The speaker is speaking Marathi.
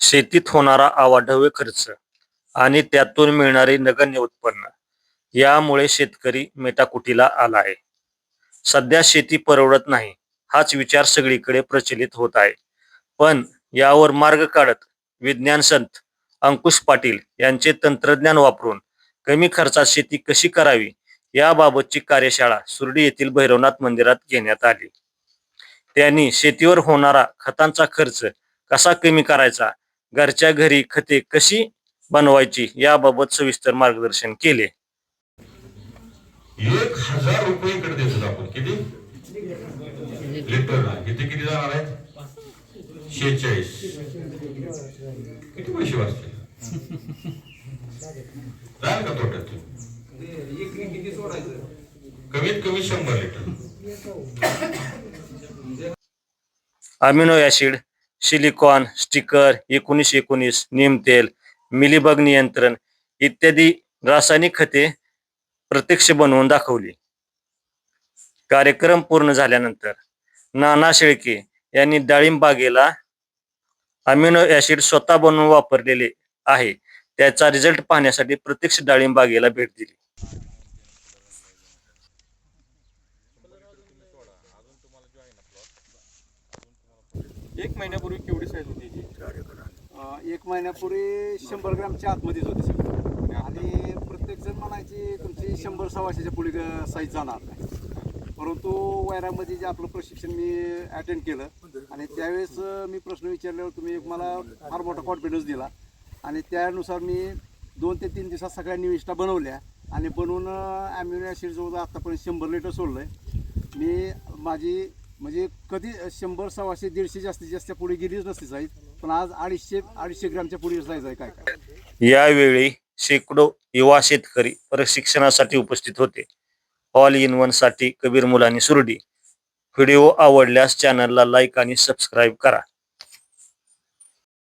शेतीत होणारा आवाढव्य खर्च आणि त्यातून मिळणारे नगण्य उत्पन्न यामुळे शेतकरी मेटाकुटीला आला आहे. सध्या शेती परवडत नाही हाच विचार सगळीकडे प्रचलित होत आहे. पण यावर मार्ग काढत विज्ञान संत अंकुश पाटील यांचे तंत्रज्ञान वापरून कमी खर्चात शेती कशी करावी याबाबतची कार्यशाळा सुर्डी येथील भैरवनाथ मंदिरात घेण्यात आली. त्यांनी शेतीवर होणारा खतांचा खर्च कसा कमी करायचा घरच्या घरी खते कशी बनवायची याबाबत सविस्तर मार्गदर्शन केले. एक हजार रुपये इकडे देतो आपण. किती? लिटर. किती किती जाणार आहेत शेहेचाळीस. किती पैसे वाचतील? जाईल का तोट्यात? कमीत कमी शंभर litre. Amino acid silicon sticker एकोणीस एकोणीस तेल मिलीबग नियंत्रण इत्यादी रासायनिक खते प्रत्यक्ष बनवून दाखवली. कार्यक्रम पूर्ण झाल्यानंतर नाना शेळके यांनी डाळिंब बागेला अमिनो ऍसिड स्वतः बनवून वापरलेले आहे. त्याचा रिझल्ट पाहण्यासाठी प्रत्यक्ष डाळिंब बागेला भेट दिली. एक महिन्यापूर्वी केवढी साईज होती जी अं, एक महिन्यापूर्वी शंभर ग्रॅमच्या आतमध्येच होती सगळं. आणि प्रत्येक जण म्हणायची तुमची शंभर सव्वाशेच्या पुढे साईज जाणार नाही. परंतु वैरामध्ये जे आपलं प्रशिक्षण मी अटेंड केलं आणि त्यावेळेस अं, मी प्रश्न विचारल्यावर तुम्ही एक मला फार मोठा कॉन्फिडन्स दिला. आणि त्यानुसार मी दोन ते तीन दिवसात सगळ्या निविष्ठा बनवल्या आणि बनवून ॲम्युनो ॲसिड जवळ आत्तापर्यंत शंभर लिटर सोडलं आहे मी माझी म्हणजे कधी शंभर सव्वाशे दीडशे जास्तीत जास्त पुढे गेलीच नसती साईज पण आज अडीचशे अडीचशे ग्रॅमच्या पुढे साईज आहे काय काय? यावेळी शेकडो युवा शेतकरी प्रशिक्षणासाठी उपस्थित होते. ऑल इन वनसाठी कबीर मुलानी सुरडी. व्हिडिओ आवडल्यास चॅनलला लाईक आणि सबस्क्राईब करा.